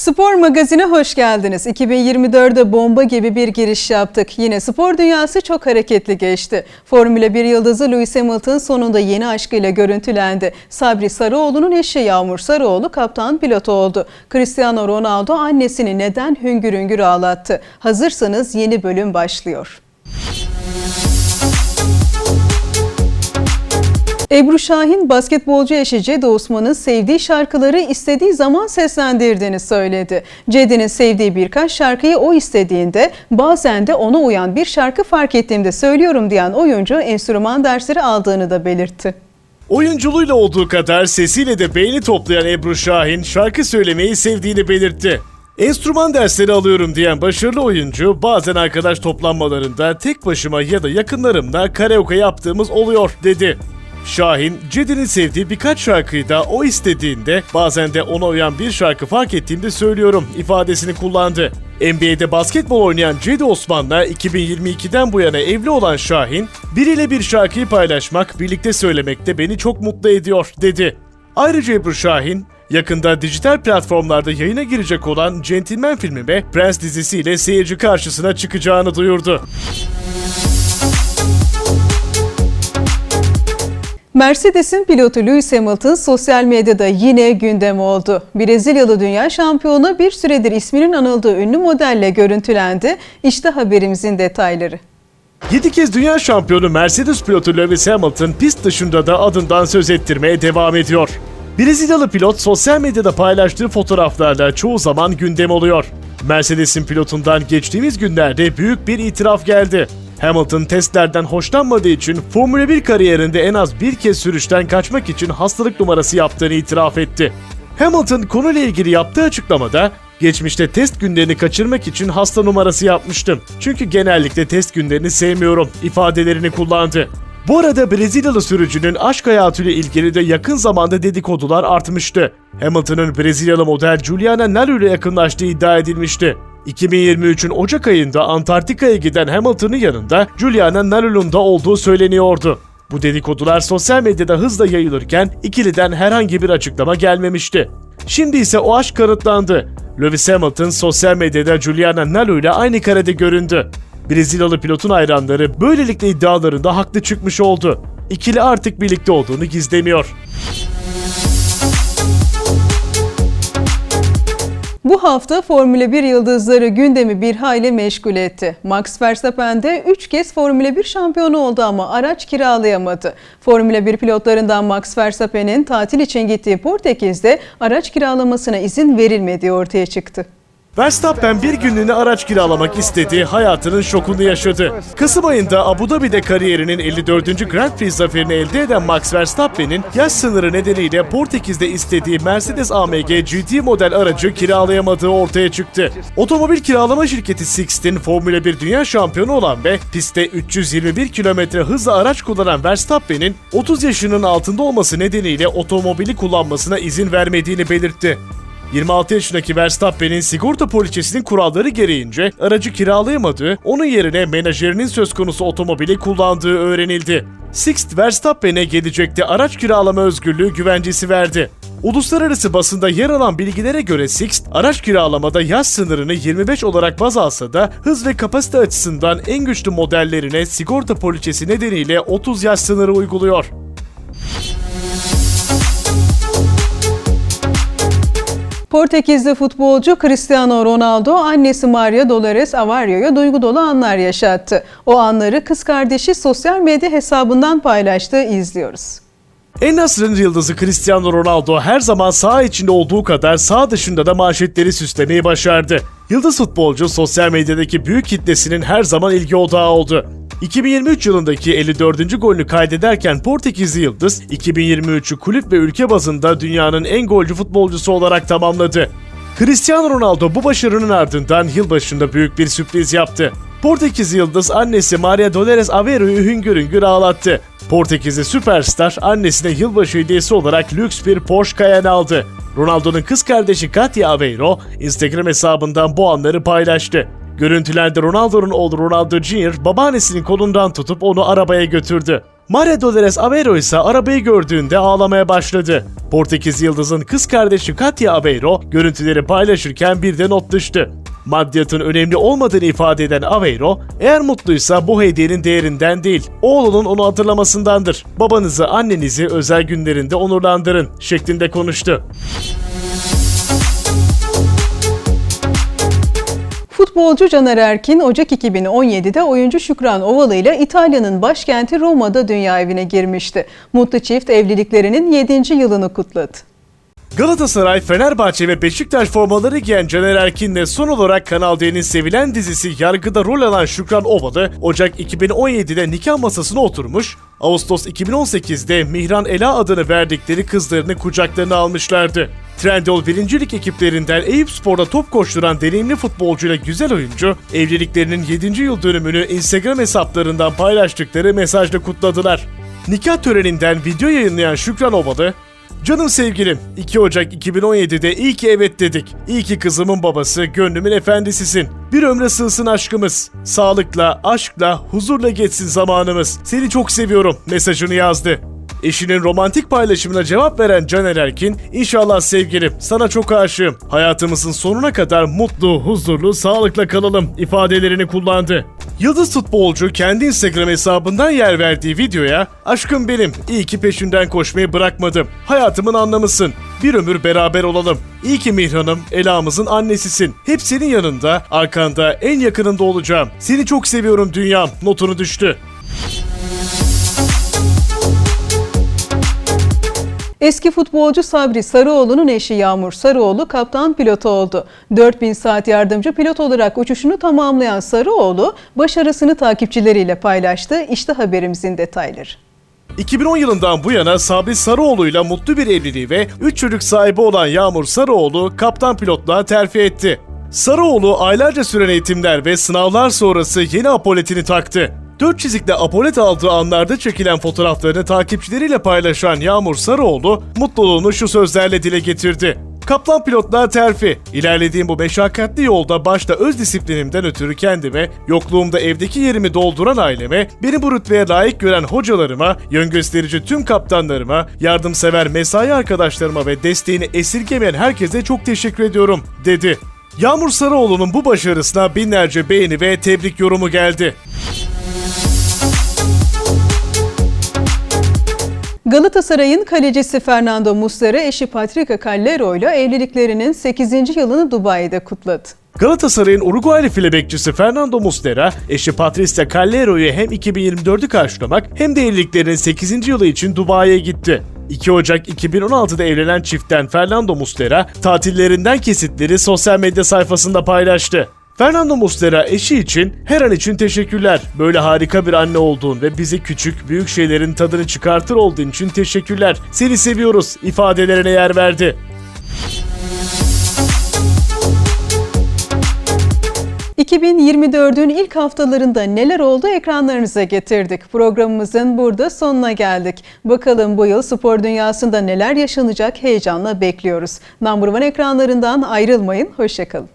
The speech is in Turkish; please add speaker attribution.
Speaker 1: Spor Magazin'e hoş geldiniz. 2024'de bomba gibi bir giriş yaptık. Yine spor dünyası çok hareketli geçti. Formula 1 yıldızı Lewis Hamilton sonunda yeni aşkıyla görüntülendi. Sabri Sarıoğlu'nun eşi Yağmur Sarıoğlu kaptan pilot oldu. Cristiano Ronaldo annesini neden hüngür hüngür ağlattı. Hazırsanız yeni bölüm başlıyor. Ebru Şahin basketbolcu eşi Cedi Osman'ın sevdiği şarkıları istediği zaman seslendirdiğini söyledi. Cedi'nin sevdiği birkaç şarkıyı o istediğinde bazen de ona uyan bir şarkı fark ettiğimde söylüyorum diyen oyuncu enstrüman dersleri aldığını da belirtti.
Speaker 2: Oyunculuğuyla olduğu kadar sesiyle de beğeni toplayan Ebru Şahin şarkı söylemeyi sevdiğini belirtti. Enstrüman dersleri alıyorum diyen başarılı oyuncu bazen arkadaş toplanmalarında tek başıma ya da yakınlarımla karaoke yaptığımız oluyor dedi. Şahin, Cedi'nin sevdiği birkaç şarkıyı da o istediğinde bazen de ona uyan bir şarkı fark ettiğimde söylüyorum ifadesini kullandı. NBA'de basketbol oynayan Cedi Osman'la 2022'den bu yana evli olan Şahin, biriyle bir şarkıyı paylaşmak, birlikte söylemek de beni çok mutlu ediyor dedi. Ayrıca Ebru Şahin, yakında dijital platformlarda yayına girecek olan Gentleman filmi ve Prens dizisiyle seyirci karşısına çıkacağını duyurdu.
Speaker 1: Mercedes'in pilotu Lewis Hamilton sosyal medyada yine gündem oldu. Brezilyalı dünya şampiyonu bir süredir isminin anıldığı ünlü modelle görüntülendi. İşte haberimizin detayları.
Speaker 2: 7 kez dünya şampiyonu Mercedes pilotu Lewis Hamilton pist dışında da adından söz ettirmeye devam ediyor. Brezilyalı pilot sosyal medyada paylaştığı fotoğraflarla çoğu zaman gündem oluyor. Mercedes'in pilotundan geçtiğimiz günlerde büyük bir itiraf geldi. Hamilton testlerden hoşlanmadığı için Formula 1 kariyerinde en az bir kez sürüşten kaçmak için hastalık numarası yaptığını itiraf etti. Hamilton konuyla ilgili yaptığı açıklamada Geçmişte test günlerini kaçırmak için hasta numarası yapmıştım. Çünkü genellikle test günlerini sevmiyorum ifadelerini kullandı. Bu arada Brezilyalı sürücünün aşk hayatıyla ilgili de yakın zamanda dedikodular artmıştı. Hamilton'ın Brezilyalı model Juliana Nalu ile yakınlaştığı iddia edilmişti. 2023'ün Ocak ayında Antarktika'ya giden Hamilton'ın yanında Juliana Nalu'nun da olduğu söyleniyordu. Bu dedikodular sosyal medyada hızla yayılırken ikiliden herhangi bir açıklama gelmemişti. Şimdi ise o aşk kanıtlandı. Lewis Hamilton sosyal medyada Juliana Nalu ile aynı karede göründü. Brezilyalı pilotun hayranları böylelikle iddialarında haklı çıkmış oldu. İkili artık birlikte olduğunu gizlemiyor.
Speaker 1: Bu hafta Formula 1 yıldızları gündemi bir hayli meşgul etti. Max Verstappen de 3 kez Formula 1 şampiyonu oldu ama araç kiralayamadı. Formula 1 pilotlarından Max Verstappen'in tatil için gittiği Portekiz'de araç kiralamasına izin verilmediği ortaya çıktı.
Speaker 2: Verstappen bir günlüğüne araç kiralamak istedi, hayatının şokunu yaşadı. Kasım ayında Abu Dhabi'de kariyerinin 54. Grand Prix zaferini elde eden Max Verstappen'in yaş sınırı nedeniyle Portekiz'de istediği Mercedes AMG GT model aracı kiralayamadığı ortaya çıktı. Otomobil kiralama şirketi Sixt'in Formula 1 dünya şampiyonu olan ve pistte 321 km hızla araç kullanan Verstappen'in 30 yaşının altında olması nedeniyle otomobili kullanmasına izin vermediğini belirtti. 26 yaşındaki Verstappen'in sigorta poliçesinin kuralları gereğince aracı kiralayamadığı, onun yerine menajerinin söz konusu otomobili kullandığı öğrenildi. Sixt Verstappen'e gelecekte araç kiralama özgürlüğü güvencesi verdi. Uluslararası basında yer alan bilgilere göre Sixt, araç kiralamada yaş sınırını 25 olarak baz alsa da hız ve kapasite açısından en güçlü modellerine sigorta poliçesi nedeniyle 30 yaş sınırı uyguluyor.
Speaker 1: Portekizli futbolcu Cristiano Ronaldo annesi Maria Dolores Avario'ya duygu dolu anlar yaşattı. O anları kız kardeşi sosyal medya hesabından paylaştı izliyoruz.
Speaker 2: En Nasr'ın yıldızı Cristiano Ronaldo her zaman saha içinde olduğu kadar saha dışında da manşetleri süslemeyi başardı. Yıldız futbolcu sosyal medyadaki büyük kitlesinin her zaman ilgi odağı oldu. 2023 yılındaki 54. golünü kaydederken Portekizli Yıldız, 2023'ü kulüp ve ülke bazında dünyanın en golcü futbolcusu olarak tamamladı. Cristiano Ronaldo bu başarının ardından yılbaşında büyük bir sürpriz yaptı. Portekiz Yıldız annesi Maria Dolores Avero'yu hüngür hüngür ağlattı. Portekizli süperstar annesine yılbaşı hediyesi olarak lüks bir Porsche Cayenne aldı. Ronaldo'nun kız kardeşi Katia Aveiro Instagram hesabından bu anları paylaştı. Görüntülerde Ronaldo'nun oğlu Ronaldo Jr. babaannesinin kolundan tutup onu arabaya götürdü. Maria Dolores Aveiro ise arabayı gördüğünde ağlamaya başladı. Portekiz yıldızın kız kardeşi Katia Aveiro görüntüleri paylaşırken bir de not düştü. Maddiyatın önemli olmadığını ifade eden Aveiro, eğer mutluysa bu hediyenin değerinden değil, oğlunun onu hatırlamasındandır. Babanızı, annenizi özel günlerinde onurlandırın şeklinde konuştu.
Speaker 1: Futbolcu Caner Erkin Ocak 2017'de oyuncu Şükran Ovalı ile İtalya'nın başkenti Roma'da dünya evine girmişti. Mutlu çift evliliklerinin 7. yılını kutladı.
Speaker 2: Galatasaray, Fenerbahçe ve Beşiktaş formaları giyen Caner Erkin'le son olarak Kanal D'nin sevilen dizisi Yargıda rol alan Şükran Ovalı, Ocak 2017'de nikah masasına oturmuş, Ağustos 2018'de Mihran Ela adını verdikleri kızlarını kucaklarına almışlardı. Trendyol birincilik ekiplerinden Eyüp Spor'da top koşturan deneyimli futbolcuyla güzel oyuncu, evliliklerinin 7. yıl dönümünü Instagram hesaplarından paylaştıkları mesajla kutladılar. Nikah töreninden video yayınlayan Şükran Ovalı, Canım sevgilim, 2 Ocak 2017'de iyi ki evet dedik. İyi ki kızımın babası, gönlümün efendisisin. Bir ömre sığsın aşkımız. Sağlıkla, aşkla, huzurla geçsin zamanımız. Seni çok seviyorum mesajını yazdı. Eşinin romantik paylaşımına cevap veren Caner Erkin, inşallah sevgilim, sana çok aşığım. Hayatımızın sonuna kadar mutlu, huzurlu, sağlıkla kalalım ifadelerini kullandı. Yıldız futbolcu kendi Instagram hesabından yer verdiği videoya Aşkım benim, iyi ki peşinden koşmayı bırakmadım. Hayatımın anlamısın. Bir ömür beraber olalım. İyi ki Mihran'ım, Ela'mızın annesisin. Hep senin yanında, arkanda, en yakınında olacağım. Seni çok seviyorum dünyam. Notunu düştü.
Speaker 1: Eski futbolcu Sabri Sarıoğlu'nun eşi Yağmur Sarıoğlu kaptan pilot oldu. 4000 saat yardımcı pilot olarak uçuşunu tamamlayan Sarıoğlu başarısını takipçileriyle paylaştı. İşte haberimizin detayları.
Speaker 2: 2010 yılından bu yana Sabri Sarıoğlu'yla mutlu bir evliliği ve 3 çocuk sahibi olan Yağmur Sarıoğlu kaptan pilotluğa terfi etti. Sarıoğlu aylarca süren eğitimler ve sınavlar sonrası yeni apoletini taktı. Dört çizikle apolet aldığı anlarda çekilen fotoğraflarını takipçileriyle paylaşan Yağmur Sarıoğlu mutluluğunu şu sözlerle dile getirdi. Kaplan pilotluğa terfi. İlerlediğim bu meşakkatli yolda başta öz disiplinimden ötürü kendime, yokluğumda evdeki yerimi dolduran aileme, beni bu rütbeye layık gören hocalarıma, yön gösterici tüm kaptanlarıma, yardımsever mesai arkadaşlarıma ve desteğini esirgemeyen herkese çok teşekkür ediyorum, dedi. Yağmur Sarıoğlu'nun bu başarısına binlerce beğeni ve tebrik yorumu geldi.
Speaker 1: Galatasaray'ın kalecisi Fernando Muslera eşi Patricia Callero ile evliliklerinin 8. yılını Dubai'de kutladı.
Speaker 2: Galatasaray'ın Uruguaylı file bekçisi Fernando Muslera, eşi Patricia Callero'yu hem 2024'ü karşılamak hem de evliliklerinin 8. yılı için Dubai'ye gitti. 2 Ocak 2016'da evlenen çiftten Fernando Muslera, tatillerinden kesitleri sosyal medya sayfasında paylaştı. Fernando Muslera eşi için her an için teşekkürler. Böyle harika bir anne olduğun ve bize küçük büyük şeylerin tadını çıkartır olduğun için teşekkürler. Seni seviyoruz ifadelerine yer verdi.
Speaker 1: ...2024'ün ilk haftalarında neler oldu ekranlarınıza getirdik. Programımızın burada sonuna geldik. Bakalım bu yıl spor dünyasında neler yaşanacak heyecanla bekliyoruz. Number One ekranlarından ayrılmayın, hoşçakalın.